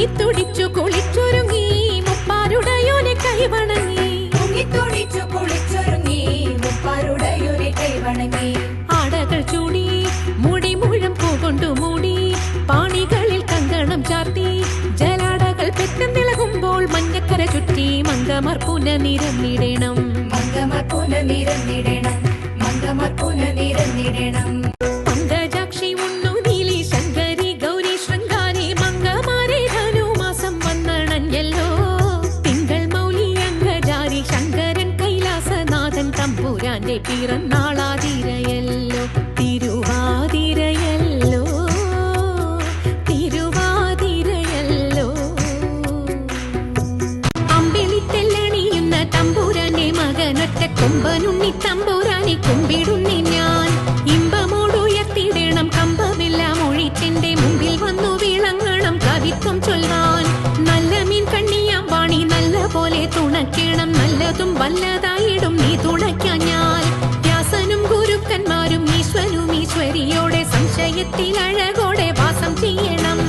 മുങ്ങിത്തുടിച്ചു കുളിച്ചൊരുങ്ങി മുപ്പാരുടയോനെ കൈവണങ്ങി മുങ്ങിത്തുടിച്ചു കുളിച്ചൊരുങ്ങി മുപ്പാരുടയൊരു കൈവണങ്ങി ആടകൾ ചൂടി മുടി മുഴം പൂകൊണ്ടു മൂടി പാണികളിൽ കങ്കണം ചാർത്തി. ജലാടകൾ പെട്ടെന്നിളകുമ്പോൾ മഞ്ഞക്കര ചുറ്റി മങ്കമർ പുനനിരന്നിടണം. മംഗമർ പുനനിരന്നിടണം മംഗമർ പുനനിരന്നിടണം. തമ്പുരാന്റെ പിറന്നാളാതിരയല്ലോ തിരുവാതിരയല്ലോ തിരുവാതിരയല്ലോ. അമ്പിളിത്തെല്ലണിയുന്ന തമ്പുരാന്റെ മകനൊറ്റ കൊമ്പനുണ്ണി തമ്പുരാനെ കുമ്പിടുന്നി ഞാൻ. ഇമ്പമോടുയർത്തിയിടണം കമ്പമെല്ലാം മൊഴിത്തിന്റെ മുമ്പിൽ വന്നു വിളങ്ങണം കവിത്വം ചൊല്ലാൻ നല്ല മീൻ കണ്ണിയാം വാണി നല്ല പോലെ തുണയ്ക്കണം നല്ലതും വല്ലതായിടും നീ തുണയ്ക്കാൻ നാട്ടിലഴകോടെ വാസം ചെയ്യണം.